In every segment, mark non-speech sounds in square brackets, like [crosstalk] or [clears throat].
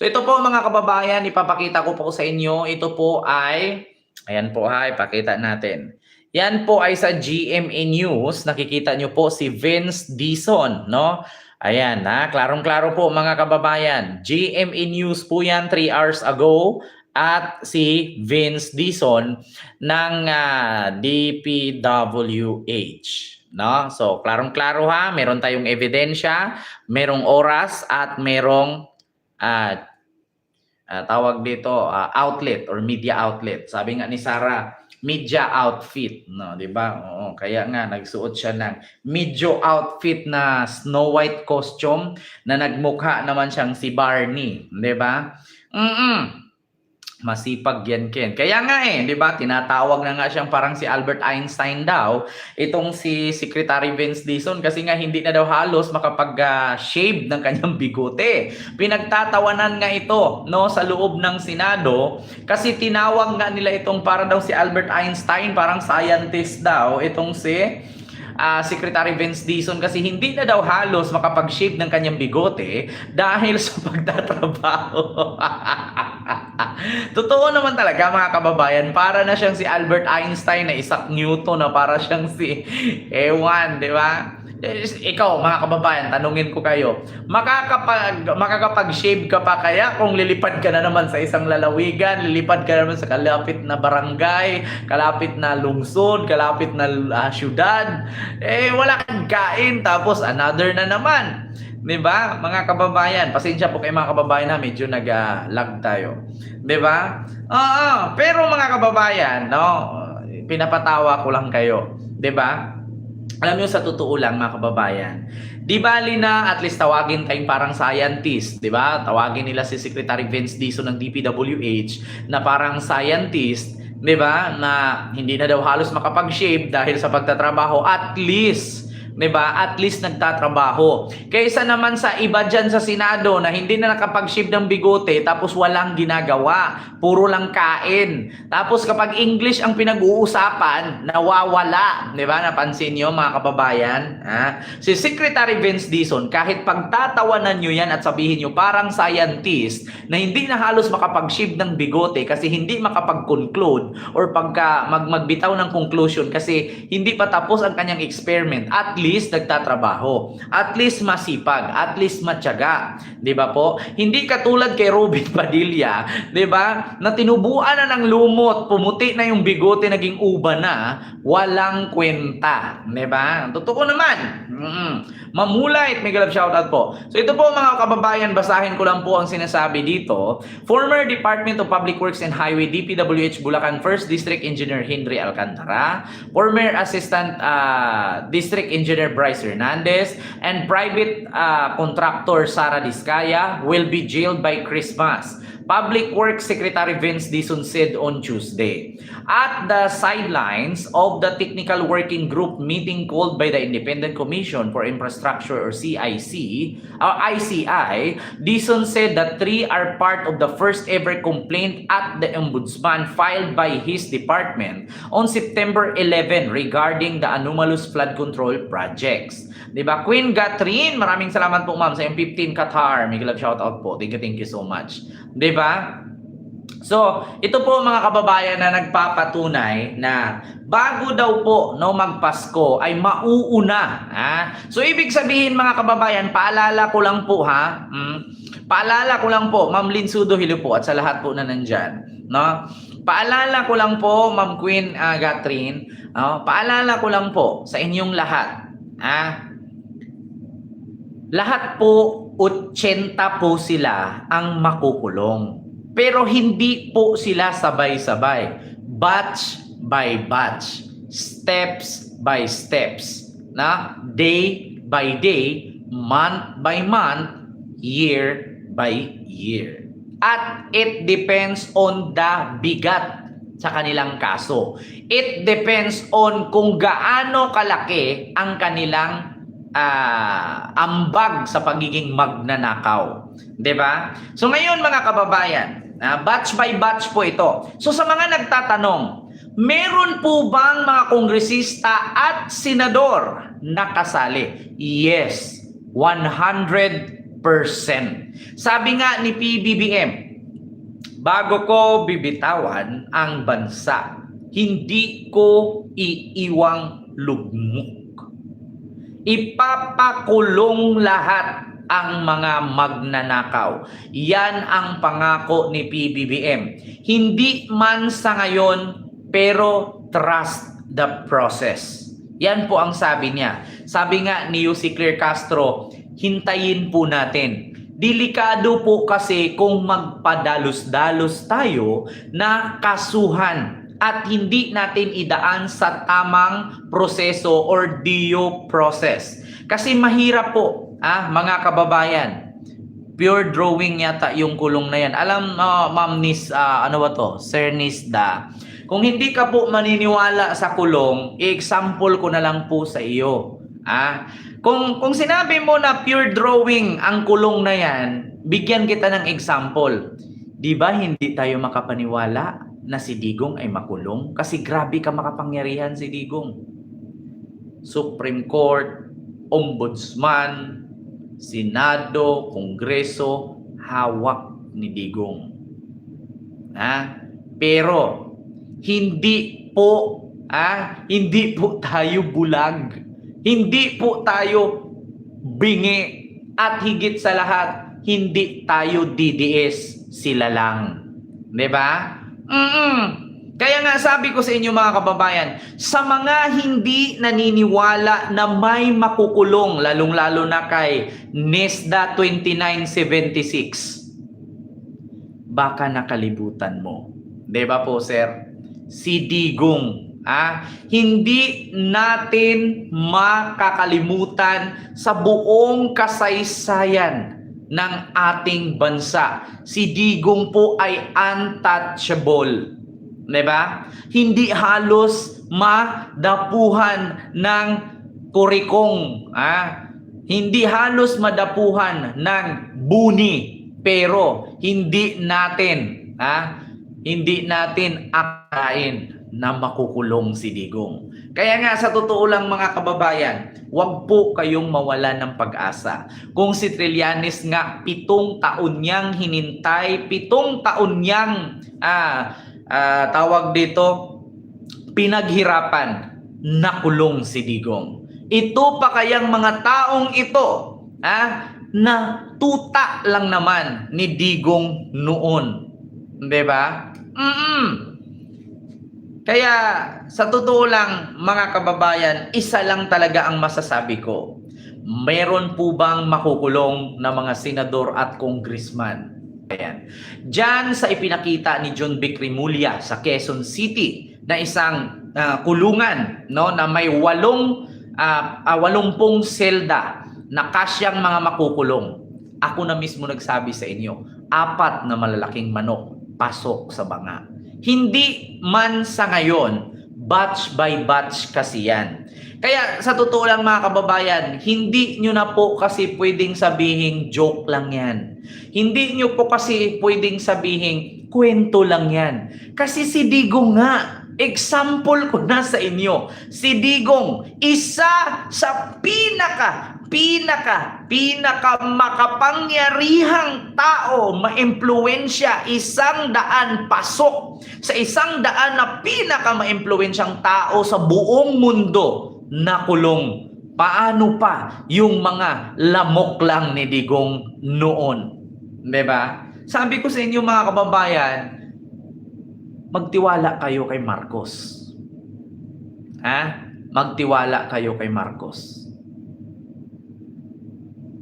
So ito po mga kababayan, ipapakita ko po sa inyo. Ito po ay, ayan po ha, ipakita natin. Yan po ay sa GMA News. Nakikita nyo po si Vince Dison, no? Ayan, ha? Klarong-klaro po mga kababayan. GMA News po yan 3 hours ago at si Vince Dison ng ah, DPWH. No? So, klarong-klaro ha, meron tayong ebidensya, merong oras at merong ah, ah, tawag dito ah, outlet or media outlet. Sabi nga ni Sarah, media outfit, no, 'di ba? Oo, kaya nga nagsuot siya ng medyo outfit na Snow White costume na nagmukha naman siyang si Barney, 'di ba? Mm. Masipag yan, Ken. Kaya nga eh, di ba, tinatawag na nga siyang parang si Albert Einstein daw, itong si Secretary Vince Dison kasi nga hindi na daw halos makapag-shave ng kanyang bigote. Pinagtatawanan nga ito no, sa loob ng Senado kasi tinawag nga nila itong para daw si Albert Einstein, parang scientist daw, itong si ah, Secretary Vince Dison kasi hindi na daw halos makapag-shave ng kanyang bigote dahil sa [laughs] pagtatrabaho. [laughs] Totoo naman talaga mga kababayan, para na siyang si Albert Einstein na Isaac Newton na para siyang si Ewan, di ba? Eh, Ikaw, mga kababayan, tanungin ko kayo, makakapag, makakapag-shave ka pa kaya kung lilipad ka na naman sa isang lalawigan, lilipad ka naman sa kalapit na barangay, kalapit na lungsod, kalapit na ah, syudad, eh wala kang kain, tapos another na naman. 'Di ba? Mga kababayan, pasensya po kayo mga kababayan na medyo nag-lag tayo. 'Di ba? Oo, pero mga kababayan, no, pinapatawa ko lang kayo, 'di ba? Alam niyo sa totoo lang mga kababayan, di bali na at least tawagin tayong parang scientist, di ba? Tawagin nila si Secretary Vince Dison ng DPWH na parang scientist, di ba? Na hindi na daw halos makapag-shave dahil sa pagtatrabaho at least 'di ba? At least nagtatrabaho. Kaysa naman sa iba diyan sa Senado na hindi na nakapag-shave ng bigote tapos walang ginagawa, puro lang kain. Tapos kapag English ang pinag-uusapan, nawawala, 'di ba? Napansin niyo mga kababayan, ha? Si Secretary Vince Dison, kahit pagtatawanan niyo 'yan at sabihin niyo parang scientist na hindi na halos makapag-shave ng bigote kasi hindi makapag-conclude or pagka mag magbitaw ng conclusion kasi hindi pa tapos ang kanyang experiment. At least nagtatrabaho. At least masipag. At least matyaga. 'Di ba po? Hindi katulad kay Robin [laughs] Padilla, 'di ba? Na tinubuan na ng lumot, pumuti na yung bigote, naging uba na, walang kwenta, 'di ba? Totoo naman. Mm. Mamulait, may galap shoutout po. So ito po mga kababayan, basahin ko lang po ang sinasabi dito. Former Department of Public Works and Highway DPWH Bulacan First District Engineer Henry Alcantara, former Assistant uh, District Engineer Bryce Hernandez, and private uh, contractor Sara Discaya will be jailed by Christmas. Public Works Secretary Vince Dison said on Tuesday. At the sidelines of the Technical Working Group meeting called by the Independent Commission for Infrastructure or CIC, or ICI, Dison said that three are part of the first ever complaint at the Ombudsman filed by his department on September 11 regarding the anomalous flood control projects. 'Di ba? Queen Catherine, maraming salamat po ma'am sa M15 Qatar. May love shout out po. Thank you, thank you so much. 'Di ba? So, ito po mga kababayan na nagpapatunay na bago daw po no magpasko ay mauuna, ha? So ibig sabihin mga kababayan, paalala ko lang po ha. Hmm? Paalala ko lang po, Ma'am Linsudo Hilo po at sa lahat po na nandyan, no? Paalala ko lang po, Ma'am Queen uh, Catherine, no? Paalala ko lang po sa inyong lahat, ha? Lahat po 80 po sila ang makukulong. Pero hindi po sila sabay-sabay. Batch by batch. Steps by steps. Na day by day, month by month, year by year. At it depends on the bigat sa kanilang kaso. It depends on kung gaano kalaki ang kanilang ah, ambag sa pagiging magnanakaw. 'Di ba? So ngayon mga kababayan, ah, batch by batch po ito. So sa mga nagtatanong, meron po bang mga kongresista at senador na kasali? Yes, 100% Sabi nga ni PBBM, bago ko bibitawan ang bansa, hindi ko iiwang lugmok. Ipapakulong lahat ang mga magnanakaw. Yan ang pangako ni PBBM. Hindi man sa ngayon, pero trust the process. Yan po ang sabi niya. Sabi nga ni Yussi Claire Castro, hintayin po natin. Delikado po kasi kung magpadalos-dalos tayo na kasuhan at hindi natin idaan sa tamang proseso or due process. Kasi mahirap po, ah, mga kababayan. Pure drawing yata yung kulong na yan. Alam, uh, Ma'am Nis, ah, ano ba to? Sir Nisda. Kung hindi ka po maniniwala sa kulong, i-example ko na lang po sa iyo. Ah, kung kung sinabi mo na pure drawing ang kulong na yan, bigyan kita ng example. 'Di ba hindi tayo makapaniwala na si Digong ay makulong kasi grabe ka makapangyarihan si Digong. Supreme Court, Ombudsman, Senado, Kongreso, hawak ni Digong. Ha? Pero hindi po ah, hindi po tayo bulag. Hindi po tayo bingi at higit sa lahat hindi tayo DDS sila lang. 'Di ba? Mm. Kaya nga sabi ko sa inyo mga kababayan, sa mga hindi naniniwala na may makukulong lalong-lalo na kay NESDA 2976 baka nakalibutan mo. ba po, sir? si Digong. Ah, hindi natin makakalimutan sa buong kasaysayan ng ating bansa. Si Digong po ay untouchable. 'Di ba? Hindi halos madapuhan ng kurikong, ah. Hindi halos madapuhan ng buni, pero hindi natin, ah, hindi natin akain na makukulong si Digong. Kaya nga sa totoo lang mga kababayan, huwag po kayong mawala ng pag-asa. Kung si Trillanes nga pitong taon niyang hinintay, pitong taon niyang ah, ah, tawag dito, pinaghirapan, nakulong si Digong. Ito pa kayang mga taong ito, ah, na tuta lang naman ni Digong noon. 'Di ba? Mm. Kaya sa totoo lang mga kababayan, isa lang talaga ang masasabi ko. Meron po bang makukulong na mga senador at congressman? Ayan. Diyan sa ipinakita ni John Vic Rimulya sa Quezon City na isang ah, kulungan no na may walong uh, uh, walumpung selda na kasyang mga makukulong. Ako na mismo nagsabi sa inyo, apat na malalaking manok pasok sa banga. Hindi man sa ngayon, batch by batch kasi yan. Kaya sa totoo lang mga kababayan, hindi nyo na po kasi pwedeng sabihin joke lang yan. Hindi nyo po kasi pwedeng sabihin kwento lang yan. Kasi si Digong nga, example ko na sa inyo, si Digong, isa sa pinaka pinaka, pinaka makapangyarihang tao, maimpluwensya, isang daan pasok sa isang daan na pinaka maimpluwensyang tao sa buong mundo na kulong. Paano pa yung mga lamok lang ni Digong noon? 'Di ba? Sabi ko sa inyo mga kababayan, magtiwala kayo kay Marcos. Ha? Magtiwala kayo kay Marcos.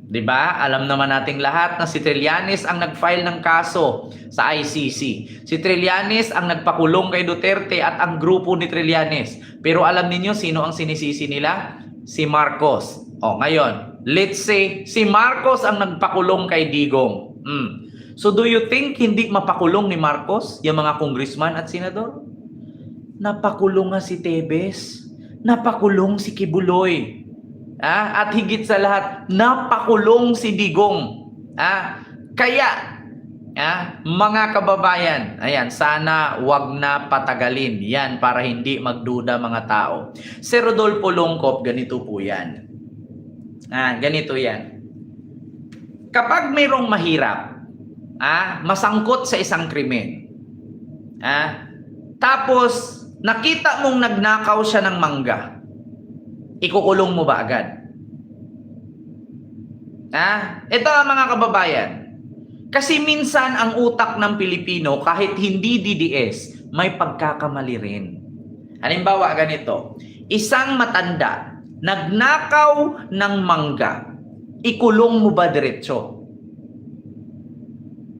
'Di ba? Alam naman nating lahat na si Trillanes ang nag-file ng kaso sa ICC. Si Trillanes ang nagpakulong kay Duterte at ang grupo ni Trillanes. Pero alam niyo sino ang sinisisi nila? Si Marcos. O ngayon, let's say si Marcos ang nagpakulong kay Digong. Hmm. So do you think hindi mapakulong ni Marcos yung mga congressman at senador? Napakulong nga si Tebes. Napakulong si Kibuloy. Ah, at higit sa lahat, napakulong si Digong. Ah, kaya ah, mga kababayan, ayan, sana wag na patagalin. Yan para hindi magduda mga tao. Si Rodolfo Longcop, ganito po 'yan. Ah, ganito 'yan. kapag mayroong mahirap, ah, masangkot sa isang krimen, ah, tapos nakita mong nagnakaw siya ng mangga, ikukulong mo ba agad? Ah, ito mga kababayan. Kasi minsan ang utak ng Pilipino kahit hindi DDS, may pagkakamali rin. Halimbawa ganito, isang matanda nagnakaw ng mangga, ikulong mo ba diretso?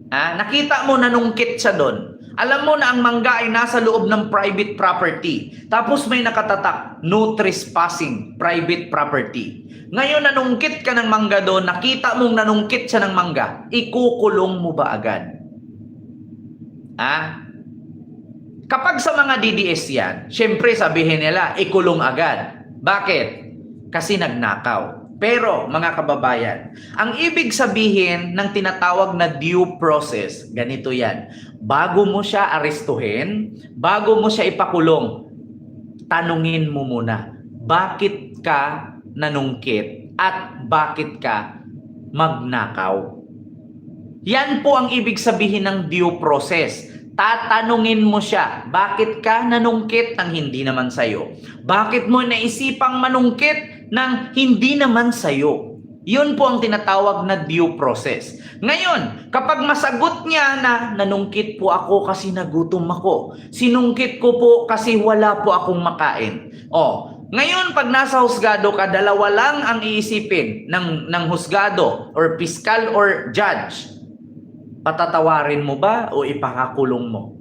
Ah, nakita mo nanungkit siya doon. Alam mo na ang mangga ay nasa loob ng private property. Tapos may nakatatak, no trespassing, private property. Ngayon nanungkit ka ng mangga doon, nakita mong nanungkit siya ng mangga, ikukulong mo ba agad? Ah? Kapag sa mga DDS yan, syempre sabihin nila, ikulong agad. Bakit? Kasi nagnakaw. Pero, mga kababayan, ang ibig sabihin ng tinatawag na due process, ganito yan. Bago mo siya arestuhin, bago mo siya ipakulong, tanungin mo muna, bakit ka nanungkit at bakit ka magnakaw? Yan po ang ibig sabihin ng due process. Tatanungin mo siya, bakit ka nanungkit ng hindi naman sa'yo? Bakit mo naisipang manungkit ng hindi naman sa'yo? Yun po ang tinatawag na due process. Ngayon, kapag masagot niya na nanungkit po ako kasi nagutom ako, sinungkit ko po kasi wala po akong makain. O, ngayon pag nasa husgado ka, dalawa lang ang iisipin ng, ng husgado or piskal or judge patatawarin mo ba o ipakakulong mo?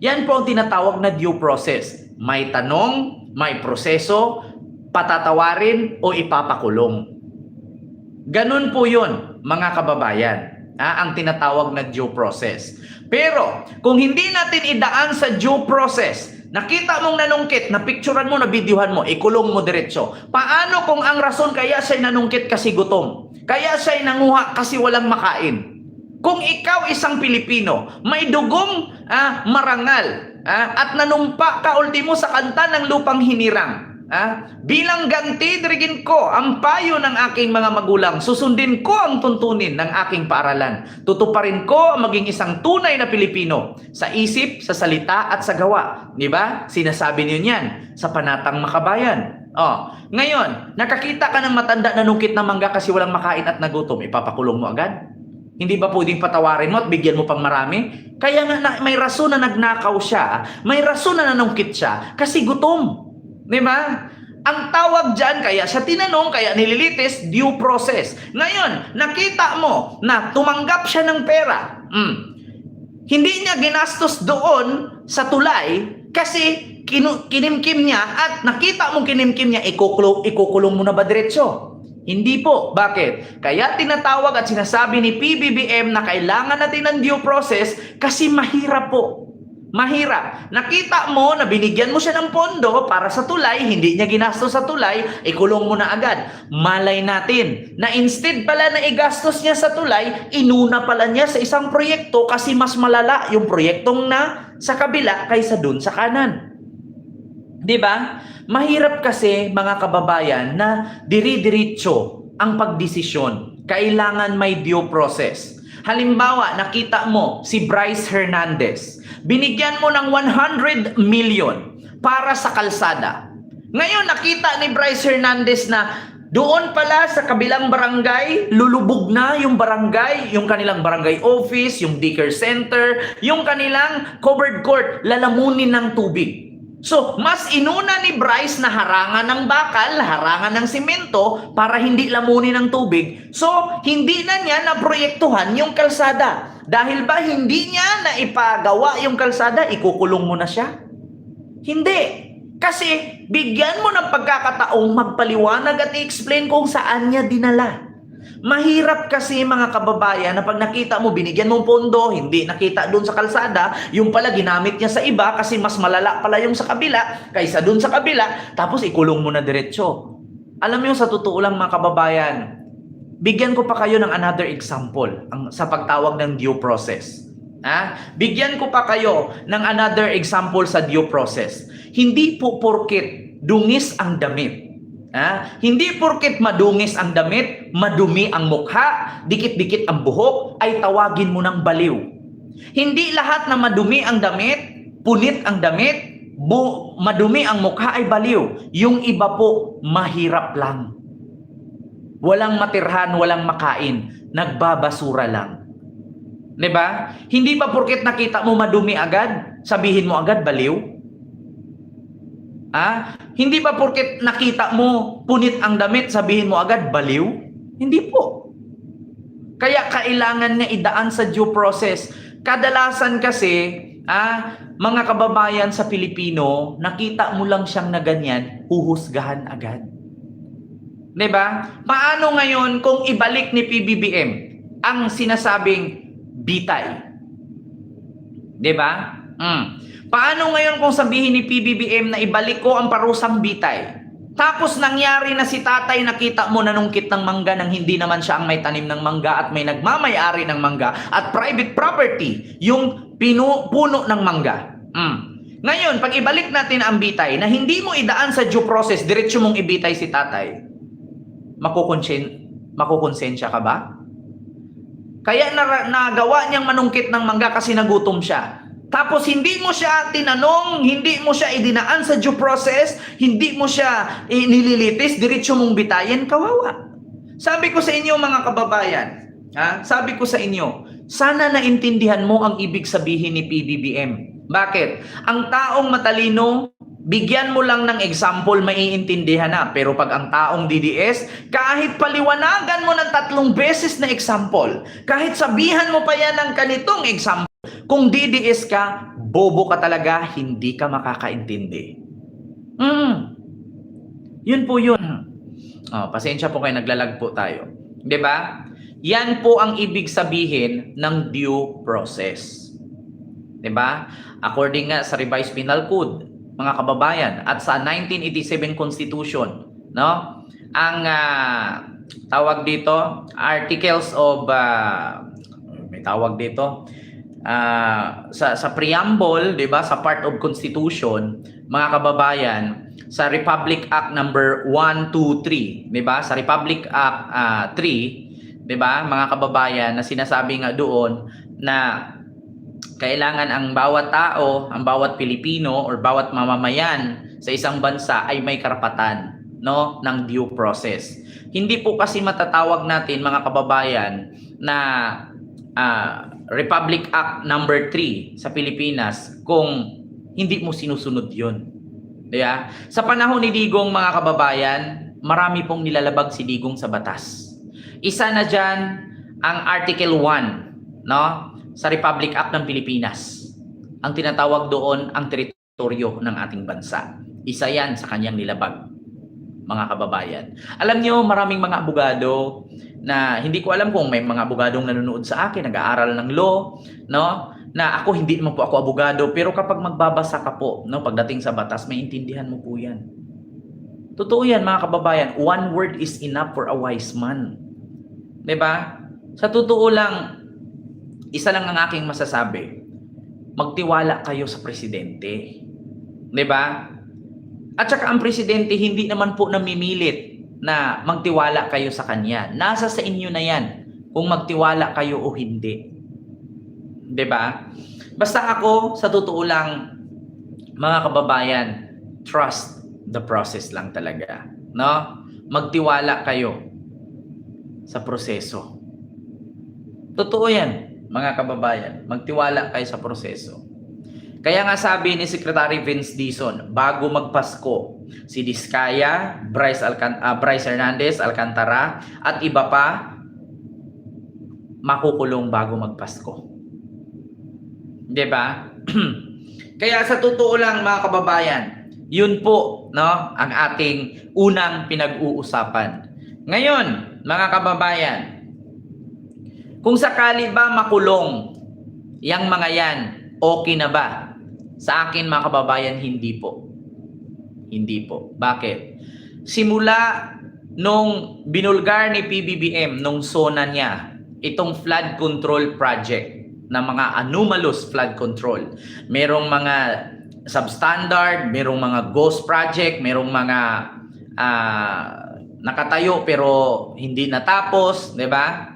Yan po ang tinatawag na due process. May tanong, may proseso, patatawarin o ipapakulong. Ganun po yun, mga kababayan, ah, ang tinatawag na due process. Pero, kung hindi natin idaan sa due process, nakita mong nanungkit, napicturan mo, nabidyohan mo, ikulong mo diretso. Paano kung ang rason kaya siya nanungkit kasi gutom? Kaya siya nanguha kasi walang makain. Kung ikaw isang Pilipino, may dugong ah, marangal ah, at nanumpa ka ultimo sa kanta ng lupang hinirang. Ah, bilang ganti dirigin ko ang payo ng aking mga magulang, susundin ko ang tuntunin ng aking paaralan. Tutuparin ko ang maging isang tunay na Pilipino sa isip, sa salita at sa gawa. Di ba? Sinasabi niyo niyan sa panatang makabayan. Oh, ngayon, nakakita ka ng matanda na nungkit na mangga kasi walang makain at nagutom, ipapakulong mo agad? Hindi ba pwedeng patawarin mo at bigyan mo pang marami? Kaya nga na, may rason na nagnakaw siya, may rason na nanungkit siya kasi gutom. Di ba? Ang tawag dyan, kaya siya tinanong, kaya nililitis, due process. Ngayon, nakita mo na tumanggap siya ng pera. Mm. Hindi niya ginastos doon sa tulay kasi kinu- kinimkim niya at nakita mong kinimkim niya, ikukulong, ikukulong mo na ba diretso? Hindi po. Bakit? Kaya tinatawag at sinasabi ni PBBM na kailangan natin ng due process kasi mahirap po. Mahirap. Nakita mo na binigyan mo siya ng pondo para sa tulay, hindi niya ginastos sa tulay, ikulong mo na agad. Malay natin na instead pala na igastos niya sa tulay, inuna pala niya sa isang proyekto kasi mas malala yung proyektong na sa kabila kaysa dun sa kanan. 'Di ba? Mahirap kasi mga kababayan na diri-diritso ang pagdesisyon. Kailangan may due process. Halimbawa, nakita mo si Bryce Hernandez. Binigyan mo ng 100 million para sa kalsada. Ngayon, nakita ni Bryce Hernandez na doon pala sa kabilang barangay, lulubog na yung barangay, yung kanilang barangay office, yung daycare center, yung kanilang covered court, lalamunin ng tubig. So, mas inuna ni Bryce na harangan ng bakal, harangan ng simento para hindi lamunin ng tubig. So, hindi na niya na proyektuhan yung kalsada. Dahil ba hindi niya na ipagawa yung kalsada, ikukulong mo na siya? Hindi. Kasi bigyan mo ng pagkakataong magpaliwanag at i-explain kung saan niya dinala. Mahirap kasi mga kababayan na pag nakita mo, binigyan mong pondo, hindi nakita doon sa kalsada, yung pala ginamit niya sa iba kasi mas malala pala yung sa kabila kaysa doon sa kabila, tapos ikulong mo na diretso. Alam mo sa totoo lang mga kababayan, bigyan ko pa kayo ng another example ang, sa pagtawag ng due process. Ha? Bigyan ko pa kayo ng another example sa due process. Hindi po porket dungis ang damit Ha? Hindi porket madungis ang damit, madumi ang mukha, dikit-dikit ang buhok, ay tawagin mo ng baliw. Hindi lahat na madumi ang damit, punit ang damit, bu- madumi ang mukha ay baliw. Yung iba po, mahirap lang. Walang matirhan, walang makain, nagbabasura lang. 'Di ba? Hindi ba porket nakita mo madumi agad, sabihin mo agad baliw? Ah, hindi ba porket nakita mo punit ang damit, sabihin mo agad baliw? Hindi po. Kaya kailangan niya idaan sa due process. Kadalasan kasi, ah, mga kababayan sa Pilipino, nakita mo lang siyang na ganyan, huhusgahan agad. 'Di ba? Paano ngayon kung ibalik ni PBBM ang sinasabing bitay? 'Di ba? Mm. Paano ngayon kung sabihin ni PBBM na ibalik ko ang parusang bitay? Tapos nangyari na si tatay nakita mo nanungkit ng mangga nang hindi naman siya ang may tanim ng mangga at may nagmamayari ng mangga at private property yung pinu, puno ng mangga. Mm. Ngayon, pag ibalik natin ang bitay na hindi mo idaan sa due process, diretso mong ibitay si tatay, makukonsen, makukonsensya ka ba? Kaya na, nagawa niyang manungkit ng mangga kasi nagutom siya. Tapos hindi mo siya tinanong, hindi mo siya idinaan sa due process, hindi mo siya nililitis, diretso mong bitayin, kawawa. Sabi ko sa inyo mga kababayan, ha? sabi ko sa inyo, sana naintindihan mo ang ibig sabihin ni PBBM. Bakit? Ang taong matalino, bigyan mo lang ng example, maiintindihan na. Pero pag ang taong DDS, kahit paliwanagan mo ng tatlong beses na example, kahit sabihan mo pa yan ng kanitong example, kung DDS ka, bobo ka talaga, hindi ka makakaintindi. Mm. Yun po yun. Oh, pasensya po kayo, naglalag po tayo. 'Di ba? Yan po ang ibig sabihin ng due process. 'Di ba? According nga sa revised penal code, mga kababayan, at sa 1987 Constitution, no? Ang ah, tawag dito, articles of ah, may tawag dito, ah, sa sa preamble, 'di ba, sa part of constitution, mga kababayan, sa Republic Act number 123, 'di ba? Sa Republic Act ah, 3, 'di ba, mga kababayan, na sinasabi nga doon na kailangan ang bawat tao, ang bawat Pilipino or bawat mamamayan sa isang bansa ay may karapatan no ng due process. Hindi po kasi matatawag natin mga kababayan na ah, Republic Act number 3 sa Pilipinas kung hindi mo sinusunod 'yon. Kaya sa panahon ni Digong mga kababayan, marami pong nilalabag si Digong sa batas. Isa na diyan ang Article 1, no? Sa Republic Act ng Pilipinas. Ang tinatawag doon ang teritoryo ng ating bansa. Isa 'yan sa kanyang nilabag mga kababayan. Alam nyo, maraming mga abogado na hindi ko alam kung may mga abogadong nanonood sa akin, nag-aaral ng law, no? Na ako hindi naman po ako abogado, pero kapag magbabasa ka po, no, pagdating sa batas, may intindihan mo po 'yan. Totoo 'yan, mga kababayan. One word is enough for a wise man. 'Di ba? Sa totoo lang, isa lang ang aking masasabi. Magtiwala kayo sa presidente. 'Di ba? At saka ang presidente hindi naman po namimilit na magtiwala kayo sa kanya. Nasa sa inyo na 'yan kung magtiwala kayo o hindi. 'Di ba? Basta ako sa totoo lang mga kababayan, trust the process lang talaga, no? Magtiwala kayo sa proseso. Totoo 'yan, mga kababayan. Magtiwala kayo sa proseso. Kaya nga sabi ni Secretary Vince Dizon, bago magpasko, si Diskaya, Bryce, Alcan ah, Bryce Hernandez, Alcantara, at iba pa, makukulong bago magpasko. Ba? [clears throat] Kaya sa totoo lang mga kababayan, yun po no, ang ating unang pinag-uusapan. Ngayon, mga kababayan, kung sakali ba makulong yang mga yan, okay na ba? Sa akin mga kababayan, hindi po. Hindi po. Bakit? Simula nung binulgar ni PBBM nung zona niya, itong flood control project na mga anomalous flood control. Merong mga substandard, merong mga ghost project, merong mga ah, nakatayo pero hindi natapos, 'di ba?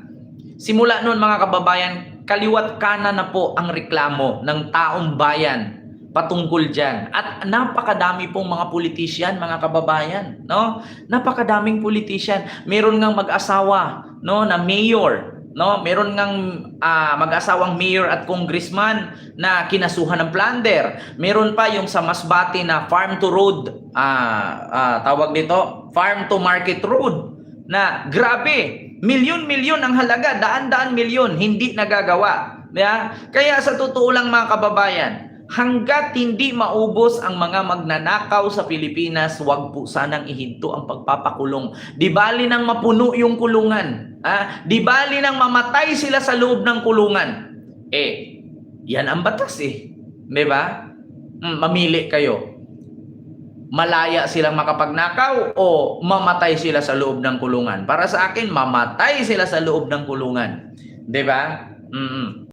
Simula noon mga kababayan, kaliwat kanan na po ang reklamo ng taong bayan patungkol diyan. At napakadami pong mga politician, mga kababayan, no? Napakadaming politician. Meron ngang mag-asawa, no, na mayor, no? Meron ngang ah, mag-asawang mayor at congressman na kinasuhan ng plunder. Meron pa yung sa Masbate na farm to road, ah, ah, tawag dito, farm to market road na grabe, milyon-milyon ang halaga, daan-daan milyon, hindi nagagawa. Yeah? Kaya sa totoo lang mga kababayan, hanggat hindi maubos ang mga magnanakaw sa Pilipinas, wag po sanang ihinto ang pagpapakulong. Di bali nang mapuno yung kulungan. Ah, di bali nang mamatay sila sa loob ng kulungan. Eh, yan ang batas eh. Di ba? Mm, mamili kayo malaya silang makapagnakaw o mamatay sila sa loob ng kulungan. Para sa akin, mamatay sila sa loob ng kulungan. 'Di ba? Mm.